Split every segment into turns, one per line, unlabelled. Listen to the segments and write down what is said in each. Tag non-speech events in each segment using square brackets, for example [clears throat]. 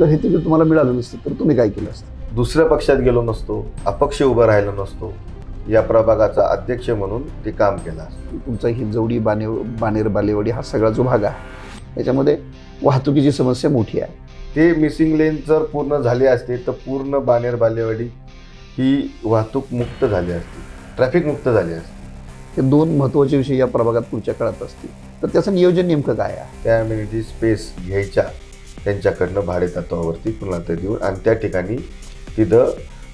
जर हे तिकीट तुम्हाला मिळालं नसतं तर तुम्ही काय केलं असतं?
दुसऱ्या पक्षात गेलो नसतो अपक्ष उभं राहिलो नसतो. या प्रभागाचा अध्यक्ष म्हणून ते काम केलं असतं.
तुमचा हिंजवडी बाने बानेर बालेवाडी हा सगळा जो भाग आहे याच्यामध्ये वाहतुकीची समस्या मोठी आहे.
ते मिसिंग लेन जर पूर्ण झाले असते तर पूर्ण बानेर बालेवाडी ही वाहतूक मुक्त झाली असती ट्रॅफिक मुक्त झाली असती.
हे दोन महत्त्वाचे विषय या प्रभागात पुढच्या काळात असतील. तर त्याचं नियोजन नेमकं काय आहे?
त्या अम्युनिटी स्पेस घ्यायच्या. त्यांच्याकडनं भाडे तत्वावरती पुन्हा ते देऊन आणि त्या ठिकाणी तिथं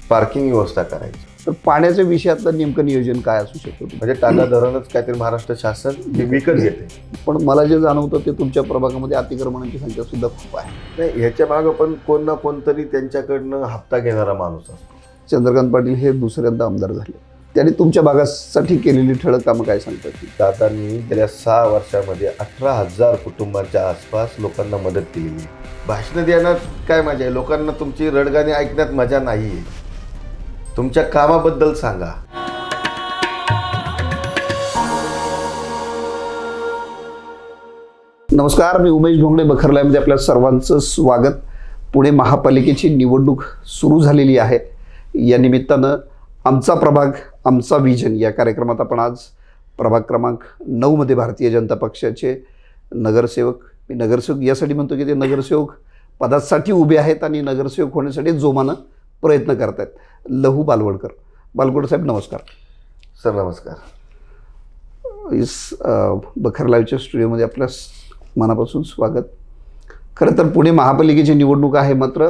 पार्किंग व्यवस्था करायची.
तर पाण्याच्या विषयातलं नेमकं नियोजन काय असू शकतं?
म्हणजे टाटा धरणच काहीतरी महाराष्ट्र शासन ते विकत घेते.
पण मला जे जाणवतं ते तुमच्या प्रभागामध्ये अतिक्रमणांची संख्या सुद्धा खूप आहे.
नाही ह्याच्या मागं पण कोण ना कोणतरी त्यांच्याकडनं हप्ता घेणारा माणूस असतो.
चंद्रकांत पाटील हे दुसऱ्यांदा आमदार झाले. त्यांनी तुमच्या भागासाठी केलेली ठळक कामं काय सांगतात?
दादांनी गेल्या सहा वर्षामध्ये अठरा हजार कुटुंबांच्या आसपास लोकांना मदत केलेली आहे. भाषणं देण्यात काय मजा आहे? लोकांना तुमची रडगाणी ऐकण्यात मजा नाही आहे. तुमच्या कामाबद्दल सांगा.
नमस्कार मी उमेश भोंगडे बखरलायमध्ये आपल्या सर्वांचं स्वागत. पुणे महापालिकेची निवडणूक सुरू झालेली आहे. या निमित्तानं आमचा प्रभाग आमचा विजन या कार्यक्रमात आपण आज प्रभाग क्रमांक नऊमध्ये भारतीय जनता पक्षाचे नगरसेवक मी नगरसेवक यासाठी म्हणतो की ते नगरसेवक पदासाठी उभे आहेत आणि नगरसेवक होण्यासाठी जोमानं प्रयत्न करत आहेत लहू बालवडकर. बालवडकर साहेब नमस्कार.
सर नमस्कार.
इस अ, बखर लाईव्हच्या स्टुडिओमध्ये आपल्या मनापासून स्वागत. खरं तर पुणे महापालिकेची निवडणूक आहे मात्र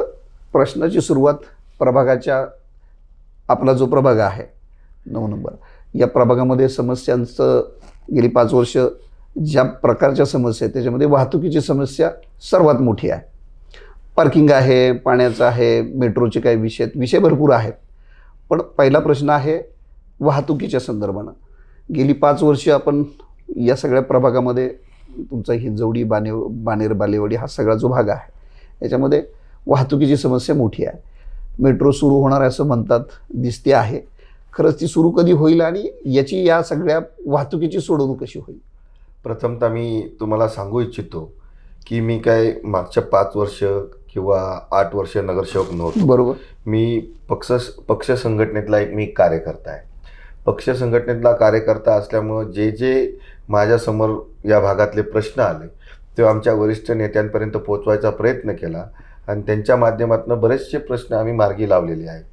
प्रश्नाची सुरुवात प्रभागाच्या आपला जो प्रभाग आहे नऊ नंबर. या प्रभागामध्ये समस्यांचं गेली पाच वर्ष ज्या प्रकारच्या समस्या आहेत त्याच्यामध्ये वाहतुकीची समस्या सर्वात मोठी आहे. पार्किंग आहे पाण्याचं आहे मेट्रोचे काही विषय आहेत विषय भरपूर आहेत. पण पहिला प्रश्न आहे वाहतुकीच्या संदर्भानं. गेली पाच वर्ष आपण या सगळ्या प्रभागामध्ये तुमचा हिंजवडी बाने बानेर बालेवाडी हा सगळा जो भाग आहे याच्यामध्ये वाहतुकीची समस्या मोठी आहे. मेट्रो सुरू होणार असं म्हणतात दिसते आहे. खरंच ती सुरू कधी होईल आणि याची या सगळ्या वाहतुकीची सोडवणूक कशी होईल?
प्रथमतः मी तुम्हाला सांगू इच्छितो की मी काय मागच्या पाच वर्ष किंवा आठ वर्ष नगरसेवक नव्हतो.
बरोबर.
मी पक्ष पक्ष संघटनेतला एक मी कार्यकर्ता आहे. पक्ष संघटनेतला कार्यकर्ता असल्यामुळं जे जे माझ्यासमोर या भागातले प्रश्न आले ते आमच्या वरिष्ठ नेत्यांपर्यंत पोचवायचा प्रयत्न केला आणि त्यांच्या माध्यमातून बरेचसे प्रश्न आम्ही मार्गी लावलेले आहेत.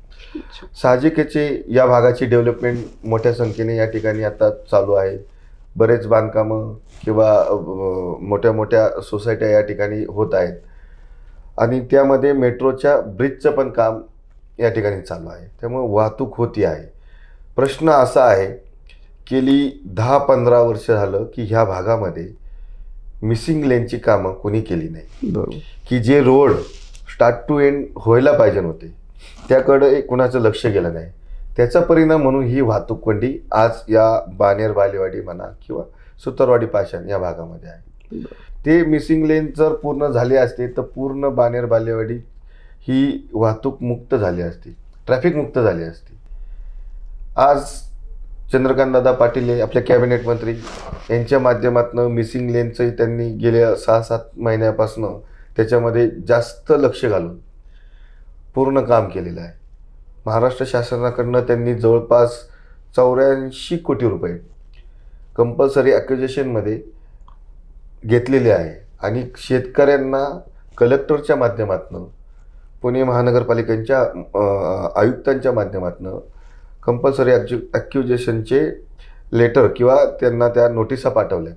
साहजिकचे या भागाची डेव्हलपमेंट मोठ्या संख्येने या ठिकाणी आता चालू आहे. बरेच बांधकामं किंवा मोठ्या मोठ्या सोसायट्या या ठिकाणी होत आहेत. आणि त्यामध्ये मेट्रोच्या ब्रिजचं पण काम या ठिकाणी चालू आहे. त्यामुळे वाहतूक होती आहे. प्रश्न असा आहे गेली दहा पंधरा वर्ष झालं की ह्या भागामध्ये मिसिंग लेनची कामं कोणी केली नाही.
बरोबर.
की जे रोड स्टार्ट टू एंड व्हायला पाहिजे होते त्याकडे कुणाचं लक्ष गेलं नाही. त्याचा परिणाम म्हणून ही वाहतूक कोंडी आज या बानेर बालेवाडी म्हणा किंवा सुतरवाडी पाषाण या भागामध्ये आहे. ते मिसिंग लेन जर पूर्ण झाले असते तर पूर्ण बानेर बालेवाडी ही वाहतूक मुक्त झाली असती ट्रॅफिक मुक्त झाली असती. आज चंद्रकांतदादा पाटील हे आपल्या कॅबिनेट मंत्री यांच्या माध्यमातून मिसिंग लेनचंही त्यांनी गेल्या सहा सात महिन्यापासून त्याच्यामध्ये जास्त लक्ष घालून पूर्ण काम केलेलं आहे. महाराष्ट्र शासनाकडनं त्यांनी जवळपास चौऱ्याऐंशी कोटी रुपये कंपल्सरी ॲक्युजेशनमध्ये घेतलेले आहे. आणि शेतकऱ्यांना कलेक्टरच्या माध्यमातून पुणे महानगरपालिकेच्या आयुक्तांच्या माध्यमातून कंपल्सरी ॲक्जु ॲक्युजेशनचे लेटर किंवा त्यांना त्या नोटिसा पाठवल्यात.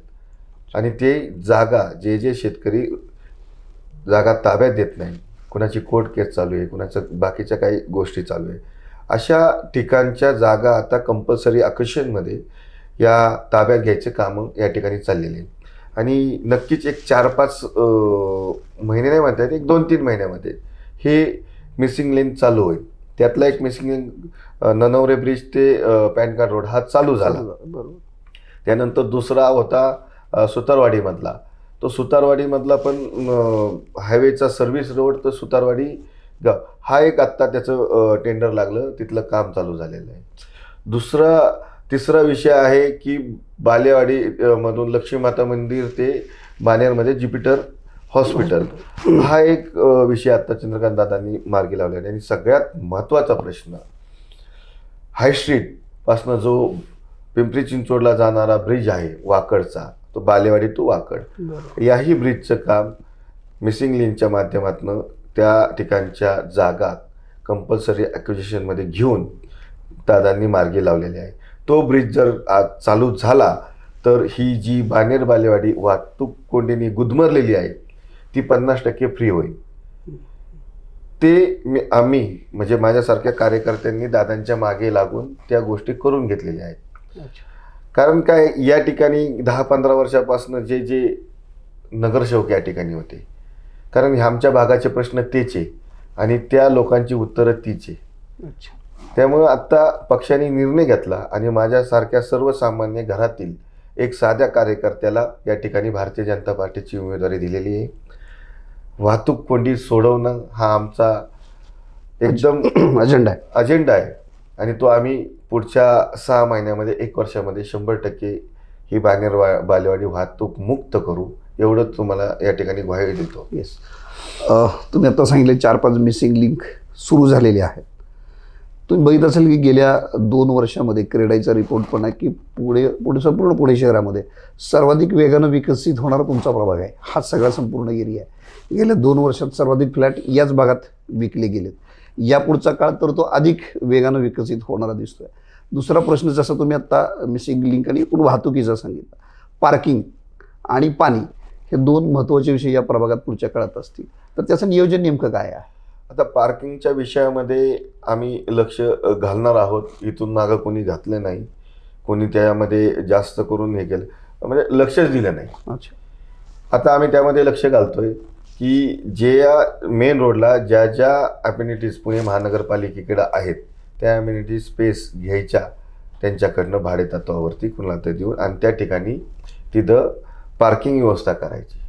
आणि ते जागा जे जे शेतकरी जागा ताब्यात देत नाही कुणाची कोर्ट केस चालू आहे कुणाचं बाकीच्या काही गोष्टी चालू आहे. अशा ठिकाणच्या जागा आता कंपल्सरी अकशनमध्ये या ताब्यात घ्यायचे कामं या ठिकाणी चाललेले आहे आणि नक्कीच एक चार पाच महिने नाही म्हणता येत एक दोन तीन महिन्यामध्ये हे मिसिंग लेन चालू होईल. त्यातला एक मिसिंग लेन ननवरे ब्रिज ते पॅन कार्ड रोड हा चालू झाला.
बरोबर.
त्यानंतर दुसरा होता सुतारवाडीमधला. तो सुतारवाडीमधला पण हायवेचा सर्व्हिस रोड तर सुतारवाडी गाव हा एक आत्ता त्याचं टेंडर लागलं. तिथलं काम चालू झालेलं आहे. दुसरा तिसरा विषय आहे की बालेवाडी मधून लक्ष्मी माता मंदिर ते बानेरमध्ये ज्युपिटर हॉस्पिटल. हा एक विषय आता चंद्रकांत दादांनी मार्गी लावला आहे. आणि सगळ्यात महत्त्वाचा प्रश्न हायस्ट्रीटपासनं जो पिंपरी चिंचवडला जाणारा ब्रिज आहे वाकडचा तो बालेवाडी टू वाकड. याही ब्रिजचं काम मिसिंग लिंकच्या माध्यमातून त्या ठिकाणच्या जागा कंपल्सरी ॲक्विजिशनमध्ये घेऊन दादांनी मार्गी लावलेले आहे. तो ब्रिज जर आज चालू झाला तर ही जी बानेर बालेवाडी वाहतूक कोंडीनी गुदमरलेली आहे ती पन्नास टक्के फ्री होईल. ते मी आम्ही म्हणजे माझ्यासारख्या कार्यकर्त्यांनी दादांच्या मागे लागून त्या गोष्टी करून घेतलेल्या आहेत. कारण काय या ठिकाणी दहा पंधरा वर्षापासून जे जे नगरसेवक या ठिकाणी होते. कारण ह्या आमच्या भागाचे प्रश्न तेच आहे आणि त्या लोकांची उत्तरं तीच आहे. त्यामुळं आत्ता पक्षाने निर्णय घेतला आणि माझ्यासारख्या सर्वसामान्य घरातील एक साध्या कार्यकर्त्याला या ठिकाणी भारतीय जनता पार्टीची उमेदवारी दिलेली आहे. वाहतूक कोंडी सोडवणं हा आमचा एकदम [clears throat]
अजेंडा आहे.
अजेंडा आहे आणि तो आम्ही पुढच्या सहा महिन्यामध्ये एक वर्षामध्ये शंभर टक्के ही बानेर वा बालेवाडी वाहतूक मुक्त करू एवढं तुम्हाला या ठिकाणी ग्वाही देतो.
येस तुम्ही आता सांगितले चार पाच मिसिंग लिंक सुरू झालेले आहेत. तुम्ही बघित असेल की गेल्या दोन वर्षामध्ये क्रेडाईचा रिपोर्ट पण आहे की पुढे पुढे संपूर्ण पुणे शहरामध्ये सर्वाधिक वेगानं विकसित होणारा तुमचा प्रभाग आहे. हा सगळा संपूर्ण एरिया आहे. गेल्या दोन वर्षात सर्वाधिक फ्लॅट याच भागात विकले गेलेत. या पुढचा काळ तर तो अधिक वेगानं विकसित होणारा दिसतोय. दुसरा प्रश्न जसा तुम्ही आत्ता मिसिंग लिंक आणि एकूण वाहतुकीचा सांगितलं. पार्किंग आणि पाणी हे दोन महत्त्वाचे विषय या प्रभागात पुढच्या काळात असतील. तर त्याचं नियोजन नेमकं काय आहे?
आता पार्किंगच्या विषयामध्ये आम्ही लक्ष घालणार आहोत. इथून मागं कोणी घातलं नाही. कोणी त्यामध्ये जास्त करून हे केलं. म्हणजे लक्षच दिलं नाही.
अच्छा.
आता आम्ही त्यामध्ये लक्ष घालतोय. की जे या मेन रोडला ज्या ज्या ॲम्युनिटीज पुणे महानगरपालिकेकडे आहेत त्या ॲम्युनिटी स्पेस घ्यायच्या त्यांच्याकडनं भाडे तत्वावरती कुणाला तर देऊन आणि त्या ठिकाणी तिथं पार्किंग व्यवस्था करायची.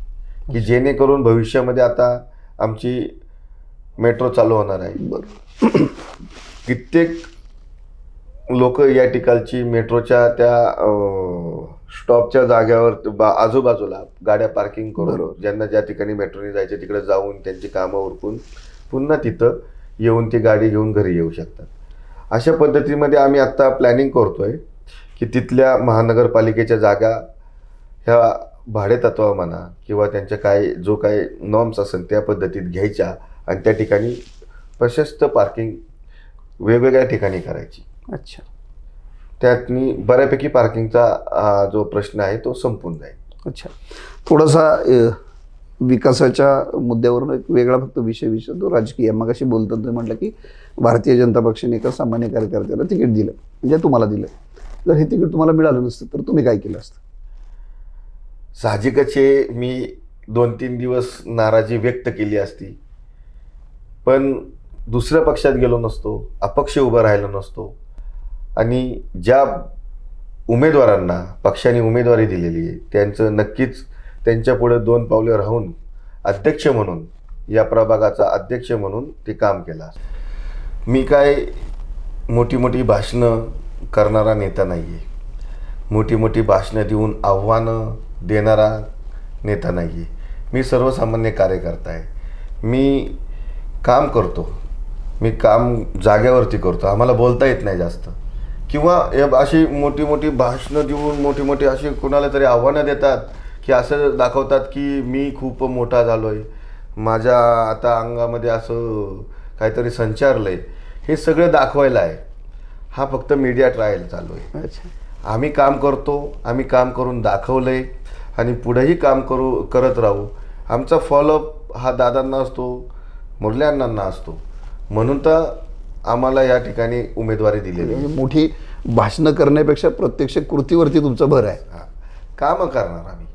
की जेणेकरून भविष्यामध्ये आता आमची मेट्रो चालू होणार आहे.
बरं.
कित्येक लोक या ठिकाणची मेट्रोच्या त्या स्टॉपच्या जाग्यावर बा आजूबाजूला गाड्या पार्किंग करून. ज्यांना ज्या ठिकाणी मेट्रोने जायचे तिकडे जाऊन त्यांची कामं उरकून पुन्हा तिथं येऊन ती गाडी घेऊन घरी येऊ शकतात. अशा पद्धतीमध्ये आम्ही आत्ता प्लॅनिंग करतोय की तिथल्या महानगरपालिकेच्या जागा ह्या भाडेतत्वा म्हणा किंवा त्यांच्या काय जो काय नॉर्म्स असेल त्या पद्धतीत घ्यायच्या आणि त्या ठिकाणी प्रशस्त पार्किंग वेगवेगळ्या ठिकाणी करायची.
अच्छा.
त्यातनी बऱ्यापैकी पार्किंगचा जो प्रश्न आहे तो संपून जाईल.
अच्छा. थोडासा विकासाच्या मुद्द्यावरून एक वेगळा फक्त विषय विषय तो राजकीय मग अशी बोलताना तुम्ही म्हटलं की भारतीय जनता पक्षाने एका सामान्य कार्यकर्त्याला तिकीट दिलं. म्हणजे तुम्हाला दिलं. जर हे तिकीट तुम्हाला मिळालं नसतं तर तुम्ही काय केलं असतं?
साहजिकच हे मी दोन तीन दिवस नाराजी व्यक्त केली असती. पण दुसऱ्या पक्षात गेलो नसतो अपक्ष उभं राहिलो नसतो. आणि ज्या उमेदवारांना पक्षाने उमेदवारी दिलेली आहे त्यांचं नक्कीच त्यांच्यापुढे दोन पावले राहून अध्यक्ष म्हणून या प्रभागाचा अध्यक्ष म्हणून ते काम केलं मी काय मोठी मोठी भाषणं करणारा नेता नाही आहे मोठी मोठी भाषणं देऊन आव्हानं देणारा नेता नाही आहे मी सर्वसामान्य कार्यकर्ता आहे. मी काम करतो. मी काम जाग्यावरती करतो. आम्हाला बोलता येत नाही जास्त. किंवा अशी मोठी मोठी भाषणं देऊन मोठी मोठी अशी कुणाला तरी आव्हानं देतात की असं दाखवतात की मी खूप मोठा झालो आहे माझ्या आता अंगामध्ये असं काहीतरी संचारलं आहे हे सगळं दाखवायला आहे. हा फक्त मीडिया ट्रायल चालू आहे.
अच्छा.
आम्ही काम करतो आम्ही काम करून दाखवलं आहे आणि पुढेही काम करू करत राहू. आमचा फॉलोअप हा दादांना असतो मुरल्यांना असतो. म्हणून तर आम्हाला या ठिकाणी उमेदवारी दिलेली आहे.
म्हणजे मोठी भाषणं करण्यापेक्षा प्रत्यक्ष कृतीवरती तुमचा भर आहे.
हा. कामं करणार आम्ही.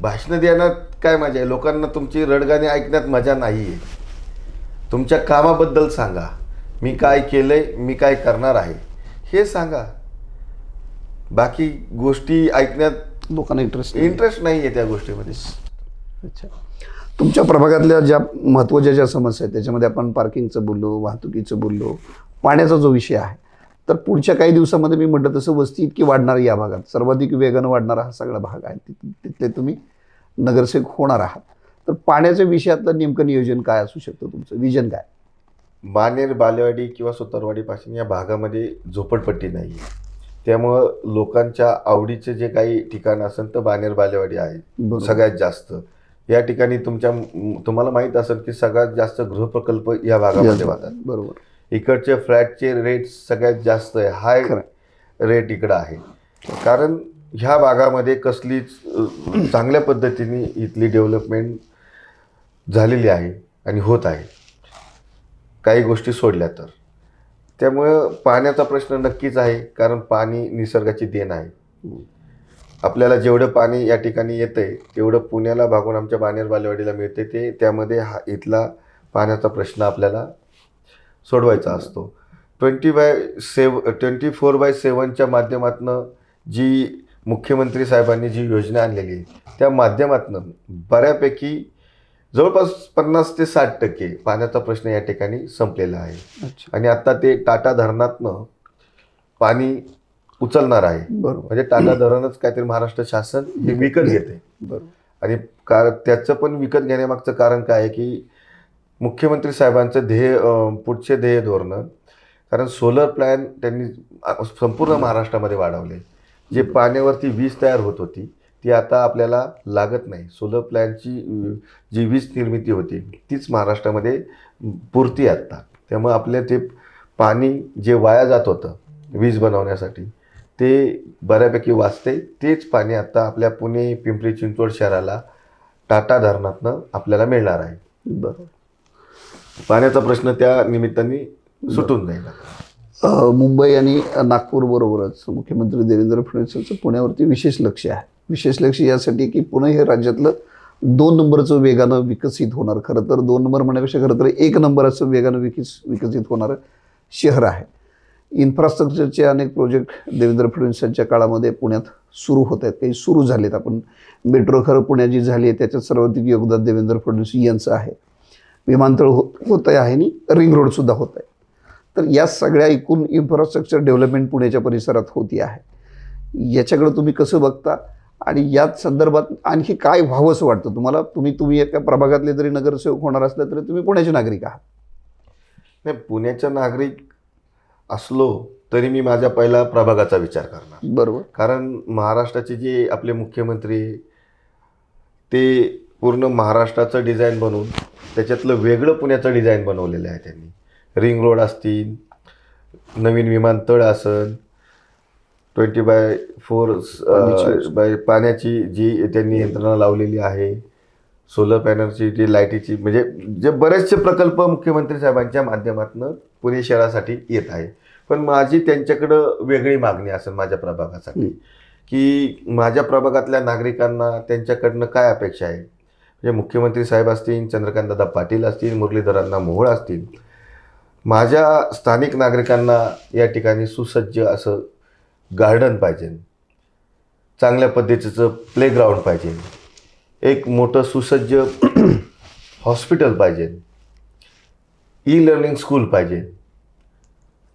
भाषणं देण्यात काय मजा आहे? लोकांना तुमची रडगाणी ऐकण्यात मजा नाही आहे. तुमच्या कामाबद्दल सांगा. मी काय केलंय मी काय करणार आहे हे सांगा. बाकी गोष्टी ऐकण्यात
लोकांना इंटरेस्ट
इंटरेस्ट नाही आहे त्या गोष्टीमध्ये.
अच्छा. तुमच्या प्रभागातल्या ज्या महत्त्वाच्या ज्या समस्या आहेत त्याच्यामध्ये आपण पार्किंगचं बोललो वाहतुकीचं बोललो पाण्याचा जो विषय आहे तर पुढच्या काही दिवसामध्ये मी म्हटलं तसं वस्ती इतकी वाढणार या भागात. सर्वाधिक वेगानं वाढणारा हा सगळा भाग आहे. तिथ- तिथले तुम्ही नगरसेवक होणार आहात. तर पाण्याच्या विषयातलं नेमकं नियोजन काय असू शकतं तुमचं? विजन काय?
बानेर बालेवाडी किंवा सुतारवाडी पासून या भागामध्ये झोपडपट्टी नाही त्यामुळं लोकांच्या आवडीचे जे काही ठिकाण असेल तर बानेर बालेवाडी आहे. सगळ्यात जास्त. या ठिकाणी तुमच्या तुम्हाला माहीत असेल की सगळ्यात जास्त गृहप्रकल्प या भागामध्ये होतात
बरोबर.
इकडचे फ्लॅटचे रेट सगळ्यात जास्त आहे. हाय. रेट इकडं आहे. कारण ह्या भागामध्ये कसलीच चांगल्या पद्धतीने इथली डेव्हलपमेंट झालेली आहे आणि होत आहे. काही गोष्टी सोडल्या तर. त्यामुळं पाण्याचा प्रश्न नक्कीच आहे कारण पाणी निसर्गाची देण आहे. आपल्याला जेवढं पाणी या ठिकाणी येतंय तेवढं पुण्याला भागून आमच्या बानेर बालेवाडीला मिळते ते त्यामध्ये हा इथला पाण्याचा प्रश्न आपल्याला सोडवायचा असतो. Twenty by seven twenty four by सेवनच्या माध्यमातून जी मुख्यमंत्री साहेबांनी जी योजना आणलेली आहे त्या माध्यमातून बऱ्यापैकी जवळपास पन्नास ते साठ टक्के पाण्याचा प्रश्न या ठिकाणी संपलेला आहे. आणि आता ते टाटा धरणातनं पाणी उचलणार आहे.
बरोबर.
म्हणजे टाटा धरणच काहीतरी महाराष्ट्र शासन हे विकत घेते.
बरोबर.
आणि कार त्याचं पण विकत घेण्यामागचं कारण काय आहे की मुख्यमंत्री साहेबांचं ध्येय पुढचे ध्येय धोरणं कारण सोलर प्लॅन त्यांनी संपूर्ण महाराष्ट्रामध्ये वाढवले. जे पाण्यावरती वीज तयार होत होती ती आता आपल्याला लागत नाही. सोलर प्लॅनची जी वीज निर्मिती होती तीच महाराष्ट्रामध्ये पुरती आत्ता त्यामुळे आपल्या ते पाणी जे वाया जात होतं वीज बनवण्यासाठी ते बऱ्यापैकी वाचते. तेच पाणी आता आपल्या पुणे पिंपरी चिंचवड शहराला टाटा धरणातनं आपल्याला मिळणार आहे.
बरोबर.
पाण्याचा प्रश्न त्या निमित्ताने सुटून जाईल.
मुंबई आणि नागपूर बरोबरच मुख्यमंत्री देवेंद्र फडणवीस यांचं पुण्यावरती विशेष लक्ष आहे. विशेष लक्ष यासाठी की पुणे हे राज्यातलं दोन नंबरचं वेगानं विकसित होणार. खरं तर दोन नंबर म्हणण्यापेक्षा खरं तर एक नंबराचं वेगानं विकस विकसित होणारं शहर आहे. इन्फ्रास्ट्रक्चरचे अनेक प्रोजेक्ट देवेंद्र फडणवीस यांच्या काळामध्ये पुण्यात सुरू होत आहेत. काही सुरू झालेत. आपण मेट्रो खरं पुण्याची झाली आहे त्याच्यात सर्वाधिक योगदान देवेंद्र फडणवीस यांचं आहे. विमानतळ हो होत आहे आणि रिंग रोडसुद्धा होत आहे तर या सगळ्या एकूण इन्फ्रास्ट्रक्चर डेव्हलपमेंट पुण्याच्या परिसरात होती आहे. याच्याकडं तुम्ही कसं बघता? आणि याच संदर्भात आणखी काय व्हावंसं वाटतं? तुम्हाला तुम्ही तुम्ही एका प्रभागातले जरी नगरसेवक होणार असले तरी तुम्ही पुण्याचे नागरिक आहात.
नाही पुण्याचा नागरिक असलो तरी मी माझ्या पहिला प्रभागाचा विचार करणार
बरोबर
कारण महाराष्ट्राचे जे आपले मुख्यमंत्री ते पूर्ण महाराष्ट्राचं डिझाईन बनवून त्याच्यातलं वेगळं पुण्याचं डिझाईन बनवलेलं आहे त्यांनी रिंग रोड असतील नवीन विमानतळ असन ट्वेंटी बाय फोर. बाय पाण्याची जी त्यांनी यंत्रणा लावलेली आहे सोलर पॅनलची जी लाईटीची म्हणजे जे बरेचसे प्रकल्प मुख्यमंत्री साहेबांच्या माध्यमातून पुणे शहरासाठी येत आहे. पण माझी त्यांच्याकडं वेगळी मागणी असेल माझ्या प्रभागासाठी. की माझ्या प्रभागातल्या नागरिकांना त्यांच्याकडनं काय अपेक्षा आहे? म्हणजे मुख्यमंत्री साहेब असतील चंद्रकांतदादा पाटील असतील मुरलीधरांना मोहोळ असतील माझ्या स्थानिक नागरिकांना या ठिकाणी सुसज्ज असं गार्डन पाहिजे. चांगल्या पद्धतीचं प्लेग्राऊंड पाहिजे. एक मोठं सुसज्ज [clears throat] हॉस्पिटल पाहिजे. ई लर्निंग स्कूल पाहिजे.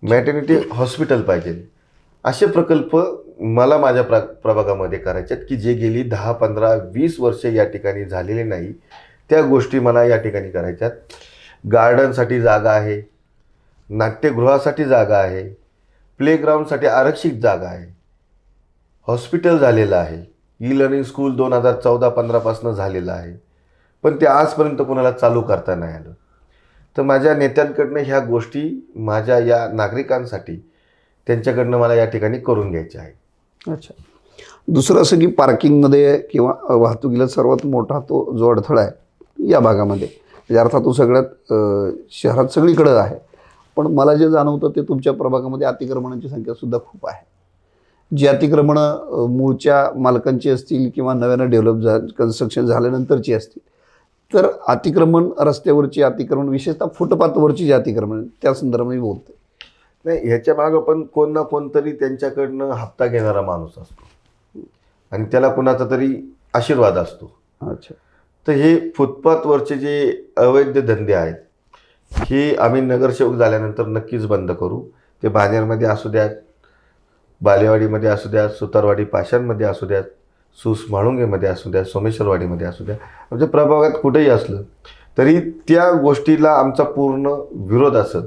मॅटर्निटी हॉस्पिटल पाहिजे. असे प्रकल्प मला माझ्या प्र प्रभागामध्ये करायचे आहेत की जे गेली दहा पंधरा वीस वर्षे या ठिकाणी झालेले नाही त्या गोष्टी मला या ठिकाणी करायच्यात. गार्डनसाठी जागा आहे. नाट्यगृहासाठी जागा आहे. प्लेग्राऊंडसाठी आरक्षित जागा आहे. हॉस्पिटल झालेलं आहे. ई लर्निंग स्कूल दोन हजार चौदा पंधरापासून झालेलं आहे. पण ते आजपर्यंत कोणाला चालू करता नाही आलं. तर माझ्या नेत्यांकडनं ह्या गोष्टी माझ्या या नागरिकांसाठी त्यांच्याकडनं मला या ठिकाणी करून घ्यायच्या आहे
अच्छा. दुसरं असं की पार्किंगमध्ये किंवा वाहतुकीला सर्वात मोठा तो जो अडथळा आहे या भागामध्ये. म्हणजे अर्थात तो सगळ्यात शहरात सगळीकडं आहे. पण मला जे जाणवतं ते तुमच्या प्रभागामध्ये अतिक्रमणांची संख्यासुद्धा खूप आहे. जी अतिक्रमणं मूळच्या मालकांची असतील किंवा नव्यानं डेव्हलप झा कन्स्ट्रक्शन झाल्यानंतरची असतील. तर अतिक्रमण रस्त्यावरची अतिक्रमण विशेषतः फुटपाथवरची जी अतिक्रमण त्या संदर्भात मी बोलते
नाही ह्याच्या मागं पण कोण ना कोणतरी त्यांच्याकडनं हप्ता घेणारा माणूस असतो. आणि त्याला कुणाचा तरी आशीर्वाद असतो.
अच्छा.
तर हे फुटपाथवरचे जे अवैध धंदे आहेत हे आम्ही नगरसेवक झाल्यानंतर नक्कीच बंद करू. ते बानेरमध्ये असू द्यात बालेवाडीमध्ये असू द्या सुतारवाडी पाषाणमध्ये असू द्या सुस म्हाळुंगेमध्ये असू द्या सोमेश्वरवाडीमध्ये असू द्या आमच्या प्रभागात कुठेही असलं तरी त्या गोष्टीला आमचा पूर्ण विरोध असत.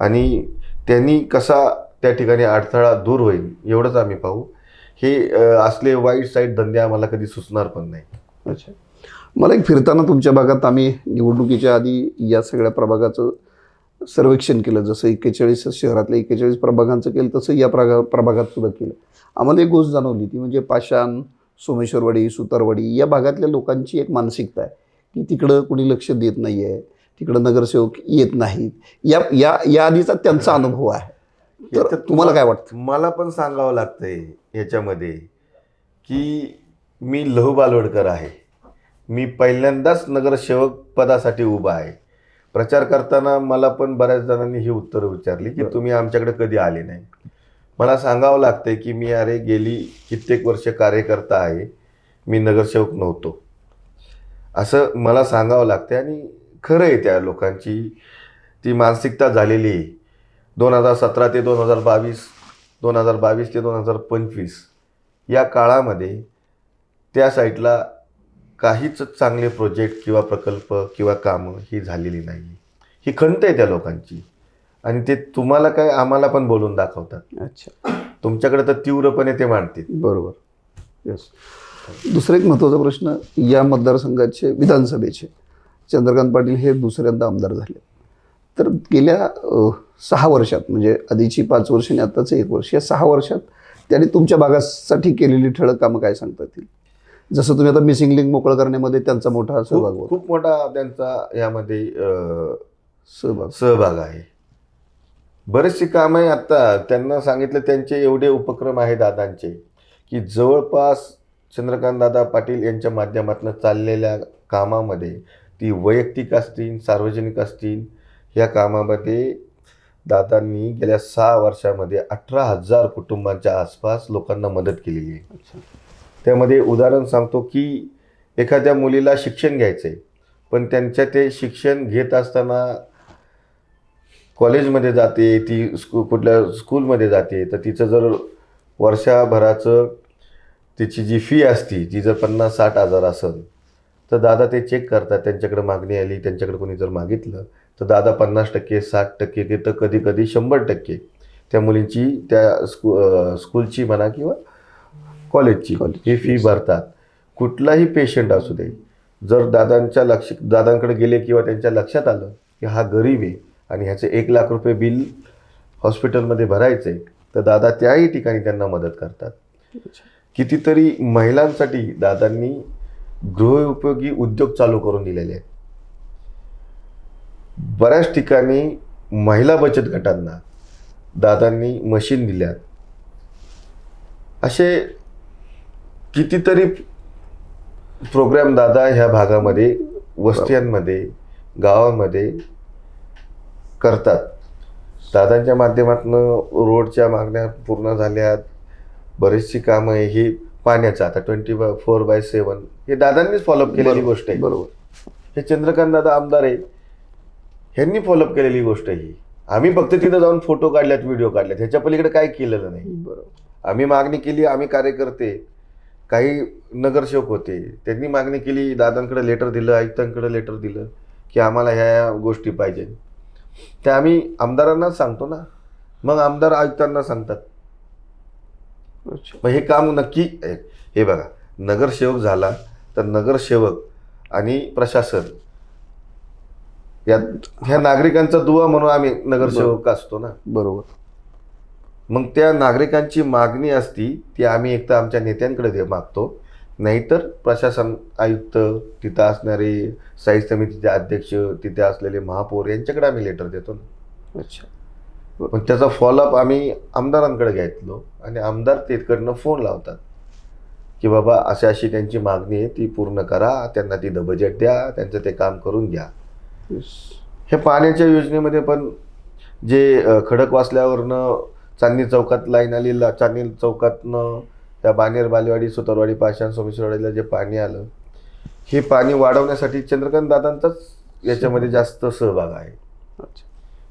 आणि त्यांनी कसा त्या ठिकाणी अडथळा दूर होईल एवढंच आम्ही पाहू. हे असले वाईट साईड धंदे आम्हाला कधी सुचणार पण नाही.
अच्छा. मला एक फिरताना तुमच्या भागात आम्ही निवडणुकीच्या आधी या सगळ्या प्रभागाचं सर्वेक्षण केलं. जसं एक्केचाळीस शहरातल्या एक्केचाळीस प्रभागांचं केलं तसं या प्रगा प्रभागात सुद्धा केलं. आम्हाला एक गोष्ट जाणवली ती म्हणजे पाषाण सोमेश्वरवाडी सुतारवाडी या भागातल्या लोकांची एक मानसिकता आहे की तिकडं कोणी लक्ष देत नाही आहे तिकडं नगरसेवक येत नाहीत. या या या आधीचा त्यांचा अनुभव आहे. तर तुम्हाला काय वाटतं?
मला पण सांगावं लागतंय याच्यामध्ये की मी लहू बालवडकर आहे. मी पहिल्यांदाच नगरसेवक पदासाठी उभा आहे. प्रचार करताना मला पण बऱ्याच जणांनी ही उत्तरं विचारली की. तुम्ही आमच्याकडे कधी आले नाही? मला सांगावं लागतंय की मी अरे गेली कित्येक वर्ष कार्यकर्ता आहे. मी नगरसेवक नव्हतो. असं मला सांगावं लागते आणि खरं आहे त्या लोकांची. ती मानसिकता झालेली आहे. दोन हजार सतरा ते दोन हजार बावीस दोन हजार बावीस ते दोन हजार पंचवीस या काळामध्ये त्या साईटला काहीच चांगले प्रोजेक्ट किंवा प्रकल्प किंवा कामं ही झालेली नाही ही खंत आहे त्या लोकांची. आणि ते तुम्हाला काय आम्हाला पण बोलून दाखवतात.
अच्छा.
तुमच्याकडे तर तीव्रपणे ते मांडतील.
बरोबर. येस दुसरा एक महत्त्वाचा प्रश्न या मतदारसंघाचे विधानसभेचे चंद्रकांत पाटील हे दुसऱ्यांदा आमदार झाले. तर गेल्या सहा वर्षात म्हणजे आधीची पाच वर्ष आणि आत्ताचं एक वर्ष या सहा वर्षात त्यांनी तुमच्या भागासाठी केलेली ठळक कामं काय सांगता येतील? जसं तुम्ही आता मिसिंग लिंक मोकळं करण्यामध्ये त्यांचा मोठा सहभाग
खूप
होता.
खूप मोठा त्यांचा यामध्ये
सहभाग.
सहभाग आहे. बरेचशी कामं आहे आत्ता त्यांना सांगितलं त्यांचे एवढे उपक्रम आहे दादांचे की जवळपास चंद्रकांत दादा पाटील यांच्या माध्यमातून चाललेल्या कामामध्ये ती वैयक्तिक असतील सार्वजनिक असतील या कामामध्ये दादांनी गेल्या सहा वर्षामध्ये अठरा हजार कुटुंबांच्या आसपास लोकांना मदत केलेली आहे. त्यामध्ये उदाहरण सांगतो की एखाद्या मुलीला शिक्षण घ्यायचं आहे पण त्यांच्या ते शिक्षण घेत असताना कॉलेजमध्ये जाते ती स्कू कुठल्या स्कूलमध्ये जाते तर तिचं जर वर्षाभराचं तिची जी फी असती ती जर पन्नास साठ हजार असेल तर दादा ते चेक करतात त्यांच्याकडे मागणी आली त्यांच्याकडे कोणी जर मागितलं तर दादा पन्नास टक्के साठ टक्के देतं कधी कधी शंभर टक्के. त्या मुलींची त्या स्कू स्कूलची म्हणा किंवा कॉलेजची ही फी भरतात कुठलाही पेशंट असू दे जर दादांच्या लक्ष दादांकडे गेले किंवा त्यांच्या लक्षात आलं की हा गरीब आहे आणि ह्याचे एक लाख रुपये बिल हॉस्पिटलमध्ये भरायचे तर दादा त्याही ठिकाणी त्यांना मदत करतात. कितीतरी महिलांसाठी दादांनी गृहोपयोगी उद्योग चालू करून दिलेले आहेत. बऱ्याच ठिकाणी महिला बचत गटांना दादांनी मशीन दिल्यात. असे कितीतरी प्रोग्राम दादा ह्या भागामध्ये वस्त्यांमध्ये गावामध्ये करतात. दादांच्या माध्यमातून रोडच्या मागण्या पूर्ण झाल्यात. बरीचशी कामं आहे. ही पाण्याचं आता ट्वेंटी फोर बाय सेवन हे दादांनीच फॉलोअप केलेली गोष्ट आहे.
बरोबर.
हे चंद्रकांत दादा आमदार आहे. ह्यांनी फॉलोअप केलेली गोष्ट आहे ही. आम्ही फक्त तिथं जाऊन फोटो काढल्यात व्हिडिओ काढल्यात. ह्याच्या पलीकडे काय केलेलं नाही.
बरोबर.
आम्ही मागणी केली आम्ही कार्यकर्ते. काही नगरसेवक होते. त्यांनी मागणी केली दादांकडे लेटर दिलं आयुक्तांकडे लेटर दिलं की आम्हाला ह्या ह्या गोष्टी पाहिजे. त्या आम्ही आमदारांनाच सांगतो ना मग आमदार आयुक्तांना सांगतात. मग हे काम नक्की हे- हे बघा नगरसेवक झाला तर नगरसेवक आणि प्रशासन या ह्या नागरिकांचा दुवा म्हणून आम्ही नगरसेवक असतो ना.
बरोबर.
मग त्या नागरिकांची मागणी असती ती आम्ही एक तर आमच्या नेत्यांकडे दे मागतो. नाहीतर प्रशासन आयुक्त तिथं असणारे स्थायी समितीचे अध्यक्ष तिथे असलेले महापौर यांच्याकडे आम्ही लेटर देतो ना.
अच्छा.
पण त्याचा फॉलोअप आम्ही आमदारांकडे घ्यायचलो आणि आमदार तिकडनं फोन लावतात. की बाबा अशी अशी त्यांची मागणी आहे ती पूर्ण करा त्यांना तिथं बजेट द्या त्यांचं ते काम करून घ्या. हे पाण्याच्या योजनेमध्ये पण जे खडक वाचल्यावरनं चांदणी चौकात लाईन आली ला- चांदणी चौकातनं त्या बानेर बालेवाडी सुतारवाडी पाषाण सोमेश्वरवाडीला जे पाणी आलं हे पाणी वाढवण्यासाठी चंद्रकांत दादांचाच याच्यामध्ये जास्त सहभाग आहे.
अच्छा.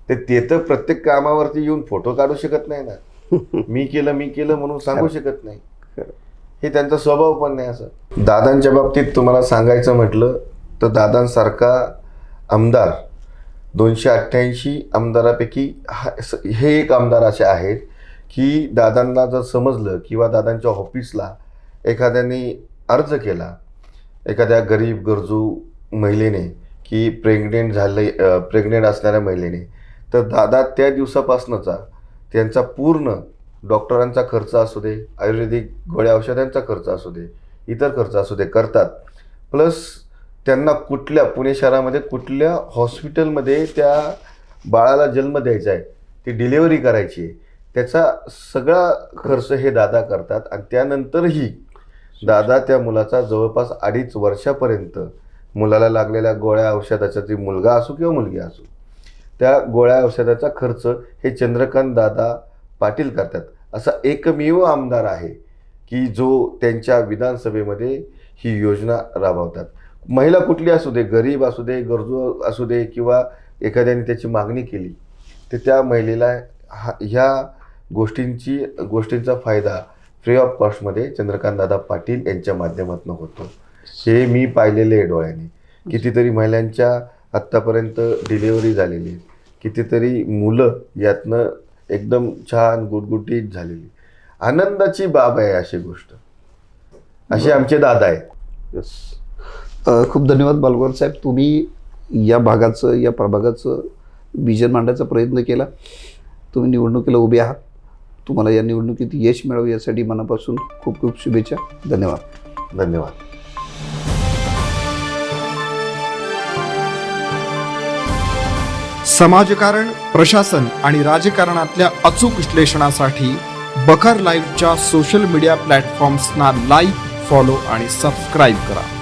ते ते तर प्रत्येक कामावरती येऊन फोटो काढू शकत नाही ना. [laughs] मी केलं मी केलं म्हणून सांगू शकत नाही. हे त्यांचा स्वभाव पण नाही असं. दादांच्या बाबतीत तुम्हाला सांगायचं म्हटलं तर दादांसारखा आमदार दोनशे अठ्ठ्याऐंशी आमदारापैकी हा हे एक आमदार असे आहेत की दादांना जर समजलं किंवा दादांच्या ऑफिसला एखाद्याने अर्ज केला एखाद्या गरीब गरजू महिलेने की प्रेग्नेंट झाले प्रेग्नेंट असणाऱ्या महिलेने तर दादा त्या दिवसापासूनचा त्यांचा पूर्ण डॉक्टरांचा खर्च असू दे आयुर्वेदिक गोळ्या औषधांचा खर्च असू दे इतर खर्च असू दे करतात. प्लस त्यांना कुठल्या पुणे शहरामध्ये कुठल्या हॉस्पिटलमध्ये त्या बाळाला जन्म द्यायचा आहे ती डिलेवरी करायची आहे त्याचा सगळा खर्च हे दादा करतात. आणि त्यानंतरही दादा त्या मुलाचा जवळपास अडीच वर्षापर्यंत मुलाला लागलेल्या गोळ्या औषधाचा ती मुलगा असो किंवा मुलगी असो त्या गोळ्या औषधाचा खर्च हे चंद्रकांत दादा पाटील करतात. असा एकमेव आमदार आहे की जो त्यांच्या विधानसभेमध्ये ही योजना राबवतात. महिला कुठली असू दे गरीब असू दे गरजू असू दे किंवा एखाद्याने त्याची मागणी केली तर त्या महिलेला हा ह्या गोष्टींची गोष्टींचा फायदा फ्री ऑफ कॉस्टमध्ये चंद्रकांतदादा पाटील यांच्या माध्यमातून होतो. हे मी पाहिलेले आहे डोळ्याने. कितीतरी महिलांच्या आत्तापर्यंत डिलिव्हरी झालेली आहे. कितीतरी मुलं यातनं एकदम छान गुटगुटीत झालेली आनंदाची बाब आहे अशी गोष्ट. असे आमचे दादा आहेत.
येस खूप धन्यवाद बालगोर साहेब. तुम्ही या भागाचं या प्रभागाचं विजन मांडण्याचा प्रयत्न केला. तुम्ही निवडणुकीला उभे आहात. तुम्हाला या निवडणुकीत यश मिळावं यासाठी मनापासून खूप खूप शुभेच्छा. धन्यवाद.
धन्यवाद.
समाजकारण प्रशासन आणि राजकारणातल्या अचूक विश्लेषणासाठी बखर लाईव्हच्या सोशल मीडिया प्लॅटफॉर्म्सना लाईक फॉलो आणि सबस्क्राईब करा.